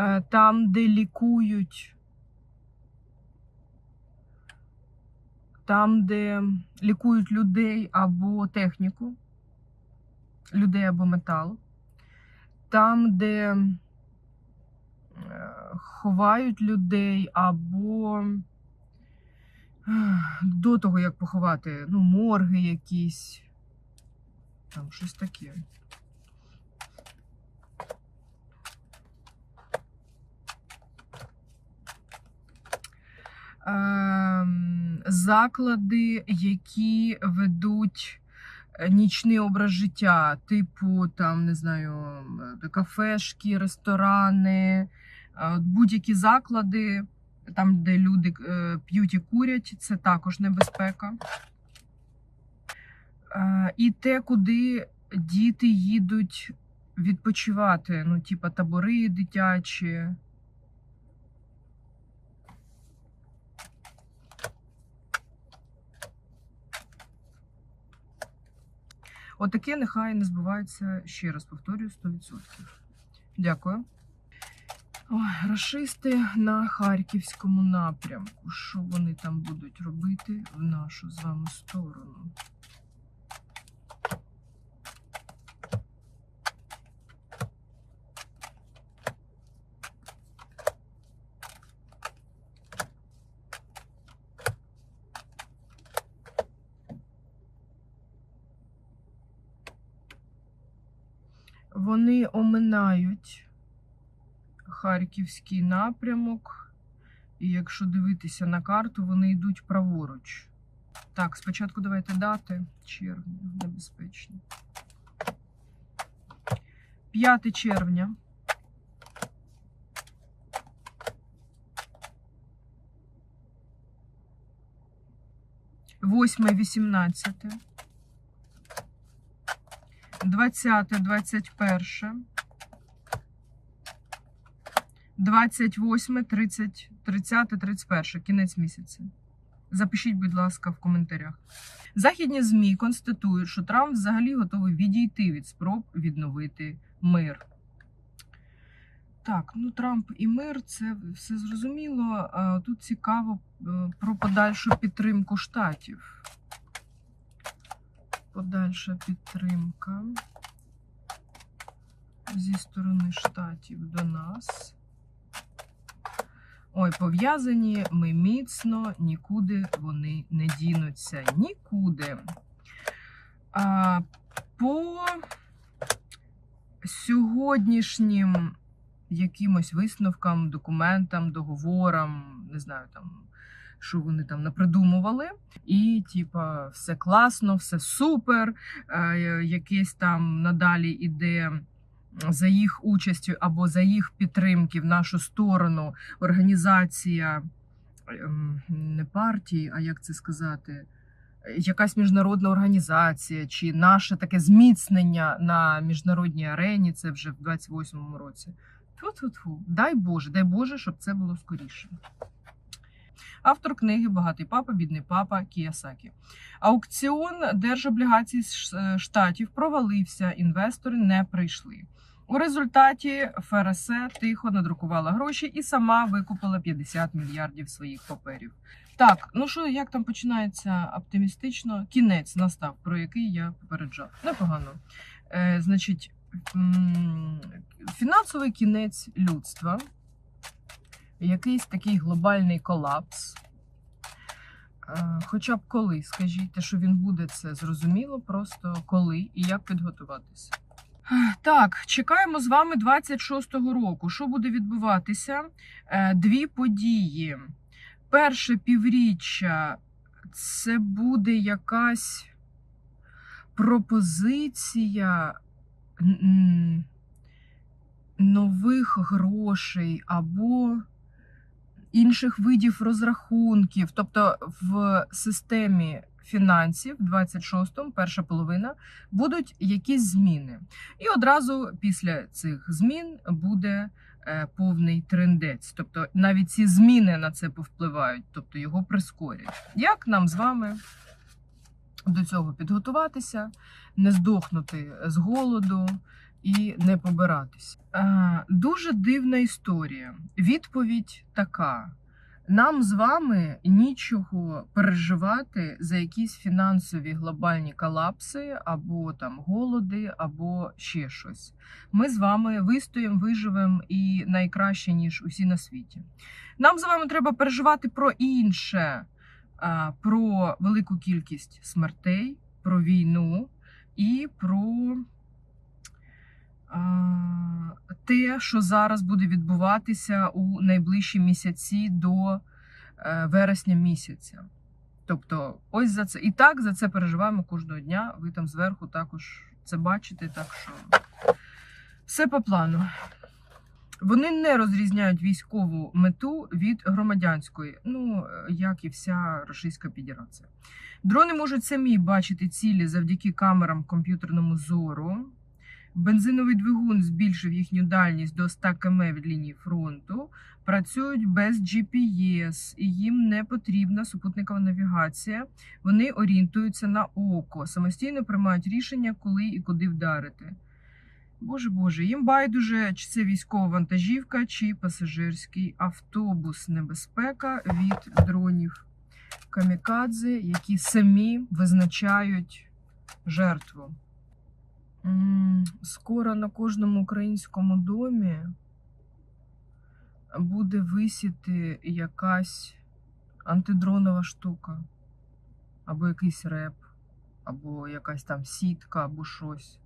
е, там, де лікують, там, де лікують людей або техніку, людей або метал, там, де е, ховають людей або до того, як поховати, ну, морги якісь, там щось таке. Заклади, які ведуть е, нічний образ життя, типу там, не знаю, е, кафешки, ресторани, будь-які заклади, там, де люди е, п'ють і курять, це також небезпека. І те, куди діти їдуть відпочивати, ну, типа табори дитячі. Отаке нехай не збувається ще раз, повторюю, 100%. Дякую. Ой, рашисти на харківському напрямку. Що вони там будуть робити в нашу з вами сторону? Вони оминають харківський напрямок, і якщо дивитися на карту, вони йдуть праворуч. Так, спочатку давайте дати червня, небезпечно. 5 червня. Восьме, вісімнадцяте. 20, 21, 28, 30, 30, 31, кінець місяця. Запишіть, будь ласка, в коментарях. Західні ЗМІ констатують, що Трамп взагалі готовий відійти від спроб відновити мир. Так, ну Трамп і мир це все зрозуміло. Тут цікаво е, про подальшу підтримку штатів подальша підтримка зі сторони штатів до нас. Ой, пов'язані ми міцно, нікуди вони не дінуться. Нікуди. А, По сьогоднішнім якимось висновкам, документам, договорам, не знаю, там що вони там напридумували, і типа все класно, все супер. е, Якесь там надалі іде за їх участю або за їх підтримки в нашу сторону організація ем, не партії, а як це сказати? Якась міжнародна організація, чи наше таке зміцнення на міжнародній арені, це вже в 28-му році. Тьфу-тьфу-тьфу. Дай Боже, дай Боже, щоб це було скоріше. Автор книги Багатий папа, бідний папа Кіясакі. Аукціон держоблігацій Ш- штатів провалився, інвестори не прийшли. У результаті ФРС тихо надрукувала гроші і сама викупила 50 мільярдів своїх паперів. Так, ну що, як там починається оптимістично? Кінець настав, про який я попереджав. Непогано. Е, значить, фінансовий кінець людства якийсь такий глобальний колапс. Е, Хоча б коли, скажіть, що він буде, це зрозуміло, просто коли і як підготуватися. Так, чекаємо з вами 26-го року. Що буде відбуватися? Е, Дві події. Перше півріччя це буде якась пропозиція нових грошей або інших видів розрахунків. Тобто в системі фінансів 26-му, перша половина, будуть якісь зміни. І одразу після цих змін буде е, повний трендець. Тобто навіть ці зміни на це повпливають, тобто його прискорять. Як нам з вами до цього підготуватися, не здохнути з голоду, і не побиратись. Е, дуже дивна історія. Відповідь така: нам з вами нічого переживати за якісь фінансові глобальні колапси, або там голоди, або ще щось. Ми з вами вистоїмо, виживемо і найкраще, ніж усі на світі. Нам з вами треба переживати про інше, а, про велику кількість смертей, про війну і про те, що зараз буде відбуватися у найближчі місяці до е, вересня місяця. Тобто, ось за це і так за це переживаємо кожного дня. Ви там зверху також це бачите, так що все по плану. Вони не розрізняють військову мету від громадянської, ну як і вся Російська Федерація. Дрони можуть самі бачити цілі завдяки камерам комп'ютерному зору. Бензиновий двигун збільшив їхню дальність до 100 км від лінії фронту. Працюють без GPS, і їм не потрібна супутникова навігація. Вони орієнтуються на око, самостійно приймають рішення, коли і куди вдарити. Боже Боже, їм байдуже, чи це військова вантажівка, чи пасажирський автобус. Небезпека від дронів камікадзе, які самі визначають жертву. Скоро на кожному українському домі буде висіти якась антидронова штука, або якийсь реп, або якась там сітка, або щось.